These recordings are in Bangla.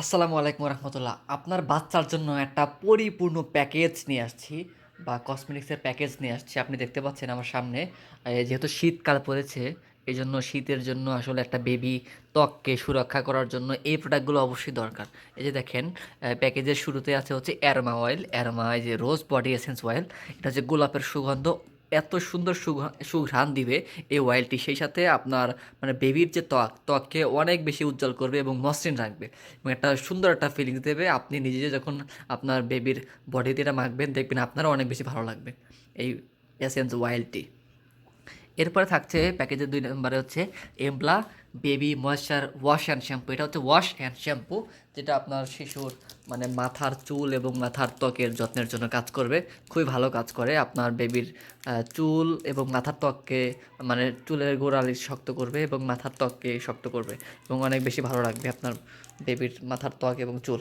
আসসালামু আলাইকুম রহমতুল্লাহ আপনার বাচ্চার জন্য একটা পরিপূর্ণ প্যাকেজ নিয়ে আসছি, বা কসমেটিক্সের প্যাকেজ নিয়ে আসছি। আপনি দেখতে পাচ্ছেন আমার সামনে যেহেতু শীতকাল পড়েছে এই জন্য শীতের জন্য আসলে একটা বেবি ত্বককে সুরক্ষা করার জন্য এই প্রোডাক্টগুলো অবশ্যই দরকার। এই যে দেখেন প্যাকেজের শুরুতে আছে হচ্ছে অ্যারোমা অয়েল। অ্যারোমা যে রোজ বডি এসেন্স অয়েল, এটা হচ্ছে গোলাপের সুগন্ধ এত সুন্দর সুঘ্রা- সুঘ্রাণ দিবে এই অয়েলটি সেই সাথে আপনার মানে বেবির যে ত্বক, ত্বককে অনেক বেশি উজ্জ্বল করবে এবং মসৃণ রাখবে। এবং একটা সুন্দর একটা ফিলিংস দেবে। আপনি নিজে যখন আপনার বেবির বডিতে এটা মাখবেন, দেখবেন আপনারও অনেক বেশি ভালো লাগবে এই এসেন্স অয়েলটি এরপরে থাকছে প্যাকেজের দুই নম্বরে হচ্ছে এমপ্লা baby moisture wash and shampoo এটা হচ্ছে ওয়াশ অ্যান্ড শ্যাম্পু যেটা আপনার শিশুর মানে মাথার চুল এবং মাথার ত্বকের যত্নের জন্য কাজ করবে। খুবই ভালো কাজ করে। আপনার বেবির চুল এবং মাথার ত্বককে মানে চুলের গোড়ালি শক্ত করবে এবং মাথার ত্বককে শক্ত করবে এবং অনেক বেশি ভালো রাখবে আপনার বেবির মাথার ত্বক এবং চুল।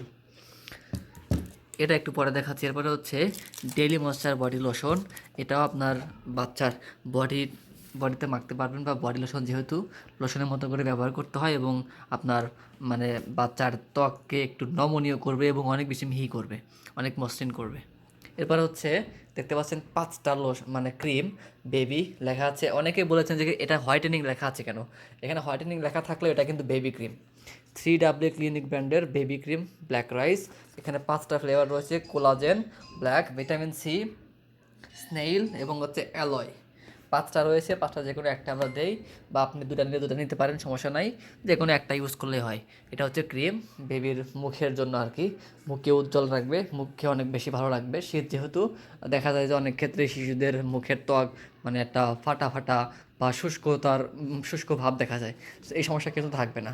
এটা একটু পরে দেখাচ্ছি। এরপরে হচ্ছে ডেইলি ময়েশ্চার বডি লোশন এটাও আপনার বাচ্চার বডি বডিতে মাখতে পারবেন বা বডি লোশন যেহেতু লোশনের মতো করে ব্যবহার করতে হয় এবং আপনার মানে বাচ্চার ত্বককে একটু নমনীয় করবে এবং অনেক বেশি মিহি করবে, অনেক মসৃণ করবে। এরপর হচ্ছে দেখতে পাচ্ছেন পাঁচটা লোশ মানে ক্রিম বেবি লেখা আছে। অনেকে বলেছেন যে এটা হোয়াইটেনিং লেখা আছে কেন? এখানে হোয়াইটেনিং লেখা থাকলেও এটা কিন্তু baby cream three W clinic ব্র্যান্ডের বেবি ক্রিম ব্ল্যাক রাইস এখানে পাঁচটা ফ্লেভার রয়েছে collagen black vitamin C snail এবং হচ্ছে অ্যালয় পাঁচটা রয়েছে, পাঁচটা যে কোনো একটা আমরা দেই বা আপনি দুটা নিলে দুটা নিতে পারেন, সমস্যা নাই। যে কোনো একটা ইউজ করলে হয়। এটা হচ্ছে ক্রিম বেবির মুখের জন্য আর কি। মুখকে উজ্জ্বল রাখবে, মুখকে অনেক বেশি ভালো রাখবে। শীত যেহেতু দেখা যায় যে অনেক ক্ষেত্রে শিশুদের মুখের ত্বক মানে একটা ফাটা ফাটা বা শুষ্কতার শুষ্ক ভাব দেখা যায়। এই সমস্যা কিন্তু থাকবে না।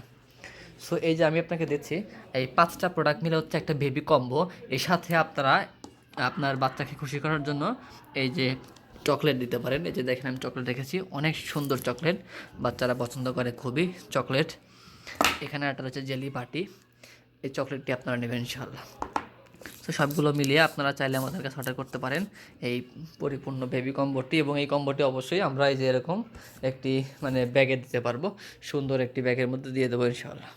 সো এই যে আমি আপনাকে দিচ্ছি, এই পাঁচটা প্রোডাক্ট মিলে হচ্ছে একটা বেবি কম্বো এর সাথে আপনারা আপনার বাচ্চাকে খুশি করার জন্য এই যে চকলেট দিতে পারেন। এই যে দেখেন, আমি চকলেট রেখেছি। অনেক সুন্দর চকলেট। বাচ্চারা পছন্দ করে, খুবই চকলেট। এখানে একটা রয়েছে জেলি বাটি। এই চকলেটটি আপনারা নেবেন ইনশাল্লাহ তো সবগুলো মিলিয়ে আপনারা চাইলে আমাদের কাছে অর্ডার করতে পারেন এই পরিপূর্ণ বেবি কম্বোটি এবং এই কম্বোটি অবশ্যই আমরা এই যে এরকম একটি মানে ব্যাগে দিতে পারব। সুন্দর একটি ব্যাগের মধ্যে দিয়ে দেবো ইনশাল্লাহ